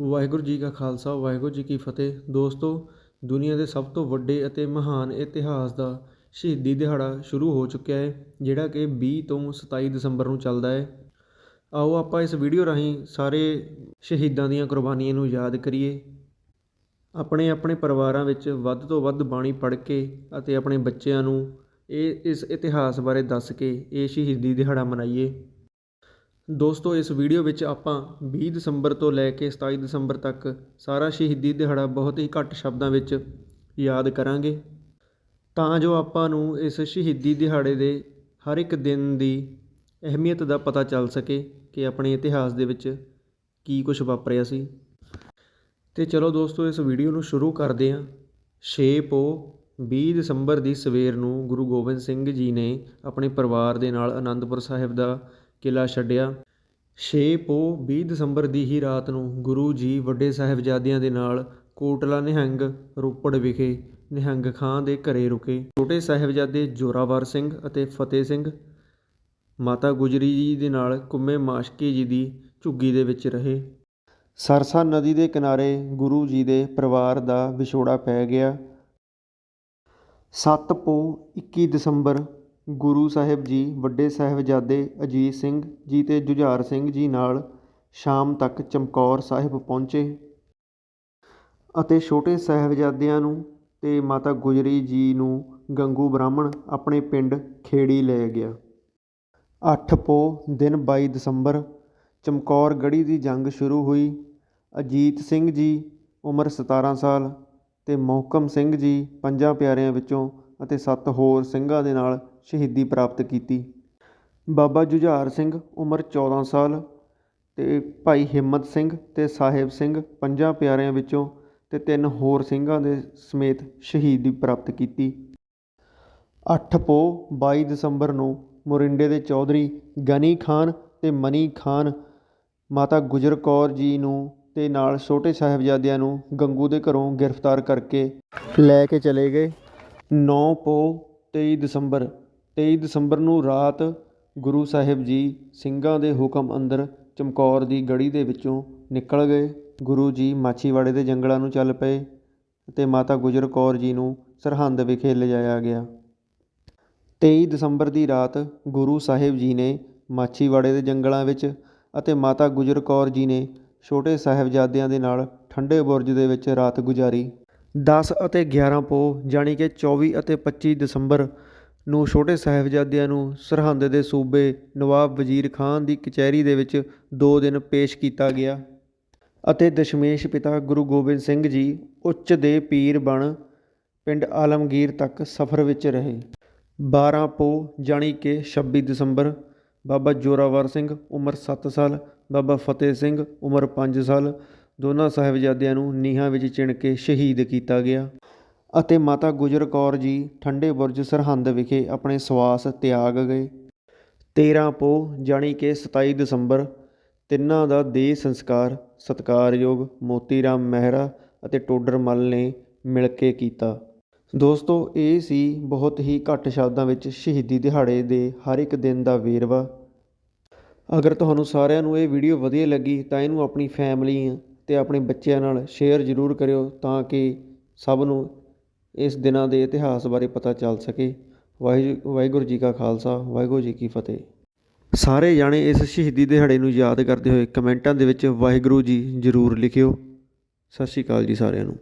ਵਾਹਿਗੁਰੂ ਜੀ ਕਾ ਖਾਲਸਾ, ਵਾਹਿਗੁਰੂ ਜੀ ਕੀ ਫਤਿਹ। ਦੋਸਤੋ, ਦੁਨੀਆ ਦੇ ਸਭ ਤੋਂ ਵੱਡੇ ਅਤੇ ਮਹਾਨ ਇਤਿਹਾਸ ਦਾ ਸ਼ਹੀਦੀ ਦਿਹਾੜਾ ਸ਼ੁਰੂ ਹੋ ਚੁੱਕਿਆ ਹੈ, ਜਿਹੜਾ ਕਿ 20 ਤੋਂ 27 ਦਸੰਬਰ ਨੂੰ ਚੱਲਦਾ ਹੈ। ਆਓ ਆਪਾਂ ਇਸ ਵੀਡੀਓ ਰਾਹੀਂ ਸਾਰੇ ਸ਼ਹੀਦਾਂ ਦੀਆਂ ਕੁਰਬਾਨੀਆਂ ਨੂੰ ਯਾਦ ਕਰੀਏ। ਆਪਣੇ ਆਪਣੇ ਪਰਿਵਾਰਾਂ ਵਿੱਚ ਵੱਧ ਤੋਂ ਵੱਧ ਬਾਣੀ ਪੜ੍ਹ ਕੇ ਅਤੇ ਆਪਣੇ ਬੱਚਿਆਂ ਨੂੰ ਇਹ ਇਸ ਇਤਿਹਾਸ ਬਾਰੇ ਦੱਸ ਕੇ ਇਹ ਸ਼ਹੀਦੀ ਦਿਹਾੜਾ ਮਨਾਈਏ। ਦੋਸਤੋ, ਇਸ ਵੀਡੀਓ ਵਿੱਚ ਆਪਾਂ 20 ਦਸੰਬਰ ਤੋਂ ਲੈ ਕੇ 27 ਦਸੰਬਰ ਤੱਕ ਸਾਰਾ ਸ਼ਹੀਦੀ ਦਿਹਾੜਾ ਬਹੁਤ ਹੀ ਘੱਟ ਸ਼ਬਦਾਂ ਵਿੱਚ ਯਾਦ ਕਰਾਂਗੇ। ਤਾਂ ਜੋ ਆਪਾਂ ਨੂੰ ਇਸ ਸ਼ਹੀਦੀ ਦਿਹਾੜੇ ਦੇ ਹਰ ਇੱਕ ਦਿਨ ਦੀ ਅਹਿਮੀਅਤ ਦਾ ਪਤਾ ਚੱਲ ਸਕੇ ਕਿ ਆਪਣੇ ਇਤਿਹਾਸ ਦੇ ਵਿੱਚ ਕੀ ਕੁਝ ਵਾਪਰਿਆ ਸੀ। ਤੇ ਚਲੋ ਦੋਸਤੋ, ਇਸ ਵੀਡੀਓ ਨੂੰ ਸ਼ੁਰੂ ਕਰਦੇ ਹਾਂ। 6 ਪੋ 20 ਦਸੰਬਰ ਦੀ ਸਵੇਰ ਨੂੰ ਗੁਰੂ ਗੋਬਿੰਦ ਸਿੰਘ ਜੀ ਨੇ ਆਪਣੇ ਪਰਿਵਾਰ ਦੇ ਨਾਲ ਆਨੰਦਪੁਰ ਸਾਹਿਬ ਦਾ ਕਿਲ੍ਹਾ ਛੱਡਿਆ। ਛੇ ਪੋਹ ਵੀਹ ਦਸੰਬਰ ਦੀ ਹੀ ਰਾਤ ਨੂੰ ਗੁਰੂ ਜੀ ਵੱਡੇ ਸਾਹਿਬਜ਼ਾਦਿਆਂ ਦੇ ਨਾਲ ਕੋਟਲਾ ਨਿਹੰਗ ਰੋਪੜ ਵਿਖੇ ਨਿਹੰਗ ਖਾਂ ਦੇ ਘਰੇ ਰੁਕੇ। ਛੋਟੇ ਸਾਹਿਬਜ਼ਾਦੇ ਜੋਰਾਵਰ ਸਿੰਘ ਅਤੇ ਫਤਿਹ ਸਿੰਘ ਮਾਤਾ ਗੁਜਰੀ ਜੀ ਦੇ ਨਾਲ ਕੁੰਮੇ ਮਾਸ਼ਕੀ ਜੀ ਦੀ ਝੁੱਗੀ ਦੇ ਵਿੱਚ ਰਹੇ। ਸਰਸਾ ਨਦੀ ਦੇ ਕਿਨਾਰੇ ਗੁਰੂ ਜੀ ਦੇ ਪਰਿਵਾਰ ਦਾ ਵਿਛੋੜਾ ਪੈ ਗਿਆ। 7 ਪੋ 21 ਦਸੰਬਰ ਗੁਰੂ ਸਾਹਿਬ ਜੀ, ਵੱਡੇ ਸਾਹਿਬਜ਼ਾਦੇ ਅਜੀਤ ਸਿੰਘ ਜੀ ਅਤੇ ਜੁਝਾਰ ਸਿੰਘ ਜੀ ਨਾਲ ਸ਼ਾਮ ਤੱਕ ਚਮਕੌਰ ਸਾਹਿਬ ਪਹੁੰਚੇ ਅਤੇ ਛੋਟੇ ਸਾਹਿਬਜ਼ਾਦਿਆਂ ਨੂੰ ਅਤੇ ਮਾਤਾ ਗੁਜਰੀ ਜੀ ਨੂੰ ਗੰਗੂ ਬ੍ਰਾਹਮਣ ਆਪਣੇ ਪਿੰਡ ਖੇੜੀ ਲੈ ਗਿਆ। ਅੱਠ ਪੋ ਦਿਨ ਬਾਈ ਦਸੰਬਰ ਚਮਕੌਰ ਗੜ੍ਹੀ ਦੀ ਜੰਗ ਸ਼ੁਰੂ ਹੋਈ। ਅਜੀਤ ਸਿੰਘ ਜੀ ਉਮਰ 17 ਸਾਲ ਅਤੇ ਮੋਹਕਮ ਸਿੰਘ ਜੀ ਪੰਜਾਂ ਪਿਆਰਿਆਂ ਵਿੱਚੋਂ ਅਤੇ ਸੱਤ ਹੋਰ ਸਿੰਘਾਂ ਦੇ ਨਾਲ ਸ਼ਹੀਦੀ ਪ੍ਰਾਪਤ ਕੀਤੀ। ਬਾਬਾ ਜੁਝਾਰ ਸਿੰਘ, ਉਮਰ 14 ਸਾਲ ਅਤੇ ਭਾਈ ਹਿੰਮਤ ਸਿੰਘ ਅਤੇ ਸਾਹਿਬ ਸਿੰਘ, ਪੰਜਾਂ ਪਿਆਰਿਆਂ ਵਿੱਚੋਂ ਅਤੇ ਤਿੰਨ ਹੋਰ ਸਿੰਘਾਂ ਦੇ ਸਮੇਤ ਸ਼ਹੀਦੀ ਪ੍ਰਾਪਤ ਕੀਤੀ। 8 ਪੋ 22 ਦਸੰਬਰ ਨੂੰ ਮੋਰਿੰਡੇ ਦੇ ਚੌਧਰੀ ਗਨੀ ਖਾਨ ਤੇ ਮਨੀ ਖਾਨ, ਮਾਤਾ ਗੁਜਰ ਕੌਰ ਜੀ ਨੂੰ ਤੇ ਨਾਲ ਛੋਟੇ ਸਾਹਿਬਜ਼ਾਦਿਆਂ ਨੂੰ ਗੰਗੂ ਦੇ ਘਰੋਂ ਗ੍ਰਿਫਤਾਰ ਕਰਕੇ ਲੈ ਕੇ ਚਲੇ ਗਏ। 9 ਪੋ 23 ਦਸੰਬਰ ਤੇਈ ਦਸੰਬਰ ਨੂੰ ਰਾਤ ਗੁਰੂ ਸਾਹਿਬ ਜੀ ਸਿੰਘਾਂ ਦੇ ਹੁਕਮ ਅੰਦਰ ਚਮਕੌਰ ਦੀ ਗੜੀ ਦੇ ਵਿੱਚੋਂ ਨਿਕਲ ਗਏ। ਗੁਰੂ ਜੀ ਮਾਛੀਵਾੜੇ ਦੇ ਜੰਗਲਾਂ ਨੂੰ ਚੱਲ ਪਏ ਅਤੇ ਮਾਤਾ ਗੁਜਰ ਕੌਰ ਜੀ ਨੂੰ ਸਰਹੰਦ ਵਿਖੇ ਲਿਜਾਇਆ ਗਿਆ। ਤੇਈ ਦਸੰਬਰ ਦੀ ਰਾਤ ਗੁਰੂ ਸਾਹਿਬ ਜੀ ਨੇ ਮਾਛੀਵਾੜੇ ਦੇ ਜੰਗਲਾਂ ਵਿੱਚ ਅਤੇ ਮਾਤਾ ਗੁਜਰ ਕੌਰ ਜੀ ਨੇ ਛੋਟੇ ਸਾਹਿਬਜ਼ਾਦਿਆਂ ਦੇ ਨਾਲ ਠੰਡੇ ਬੁਰਜ ਦੇ ਵਿੱਚ ਰਾਤ ਗੁਜ਼ਾਰੀ। 10 ਅਤੇ 11 ਪੋ ਜਾਣੀ ਕਿ 24 ਅਤੇ 25 ਦਸੰਬਰ ਨੂੰ ਛੋਟੇ ਸਾਹਿਬਜ਼ਾਦਿਆਂ ਨੂੰ ਸਰਹੰਦ ਦੇ ਸੂਬੇ ਨਵਾਬ ਵਜ਼ੀਰ ਖਾਨ ਦੀ ਕਚਹਿਰੀ ਦੇ ਵਿੱਚ ਦੋ ਦਿਨ ਪੇਸ਼ ਕੀਤਾ ਗਿਆ ਅਤੇ ਦਸ਼ਮੇਸ਼ ਪਿਤਾ ਗੁਰੂ ਗੋਬਿੰਦ ਸਿੰਘ ਜੀ ਉੱਚ ਦੇ ਪੀਰ ਬਣ ਪਿੰਡ ਆਲਮਗੀਰ ਤੱਕ ਸਫ਼ਰ ਵਿੱਚ ਰਹੇ। 12 ਪੋ ਜਾਣੀ ਕਿ 26 ਦਸੰਬਰ, ਬਾਬਾ ਜੋਰਾਵਰ ਸਿੰਘ ਉਮਰ 7 ਸਾਲ, ਬਾਬਾ ਫਤਿਹ ਸਿੰਘ ਉਮਰ 5 ਸਾਲ, ਦੋਨਾਂ ਸਾਹਿਬਜ਼ਾਦਿਆਂ ਨੂੰ ਨੀਹਾਂ ਵਿੱਚ ਚਿਣ ਕੇ ਸ਼ਹੀਦ ਕੀਤਾ ਗਿਆ। ਅਤੇ ਮਾਤਾ ਗੁਜਰ ਕੌਰ ਜੀ ਠੰਡੇ ਬੁਰਜ ਸਰਹੰਦ ਵਿਖੇ ਆਪਣੇ ਸਵਾਸ ਤਿਆਗ ਗਏ। 13 ਪੋਹ ਜਾਣੀ ਕਿ 27 ਦਸੰਬਰ, ਤਿੰਨਾਂ ਦਾ ਦੇਹ ਸੰਸਕਾਰ, ਸਤਿਕਾਰਯੋਗ ਮੋਤੀ ਰਾਮ ਮਹਿਰਾ ਅਤੇ ਟੋਡਰ ਮੱਲ ਨੇ ਮਿਲ ਕੇ ਕੀਤਾ। ਦੋਸਤੋ, ਇਹ ਸੀ ਬਹੁਤ ਹੀ ਘੱਟ ਸ਼ਬਦਾਂ ਵਿੱਚ ਸ਼ਹੀਦੀ ਦਿਹਾੜੇ ਦੇ ਹਰ ਇੱਕ ਦਿਨ ਦਾ ਵੇਰਵਾ। ਅਗਰ ਤੁਹਾਨੂੰ ਸਾਰਿਆਂ ਨੂੰ ਇਹ ਵੀਡੀਓ ਵਧੀਆ ਲੱਗੀ ਤਾਂ ਇਹਨੂੰ ਆਪਣੀ ਫੈਮਿਲੀ ਤੇ ਆਪਣੇ ਬੱਚਿਆਂ ਨਾਲ ਸ਼ੇਅਰ ਜ਼ਰੂਰ ਕਰਿਓ ਤਾਂ ਕਿ ਸਭ ਨੂੰ ਇਸ ਦਿਨਾਂ ਦੇ ਇਤਿਹਾਸ ਬਾਰੇ ਪਤਾ ਚੱਲ ਸਕੇ। ਵਾਹਿਗੁਰੂ ਵਾਹਿਗੁਰੂ ਜੀ ਕਾ ਖਾਲਸਾ, ਵਾਹਿਗੁਰੂ ਜੀ ਕੀ ਫਤਿਹ। ਸਾਰੇ ਜਾਣੇ ਇਸ ਸ਼ਹੀਦੀ ਦਿਹਾੜੇ ਨੂੰ ਯਾਦ ਕਰਦੇ ਹੋਏ ਕਮੈਂਟਾਂ ਦੇ ਵਿੱਚ ਵਾਹਿਗੁਰੂ ਜੀ ਜ਼ਰੂਰ ਲਿਖਿਓ। ਸਤਿ ਸ਼੍ਰੀ ਅਕਾਲ ਜੀ ਸਾਰਿਆਂ ਨੂੰ।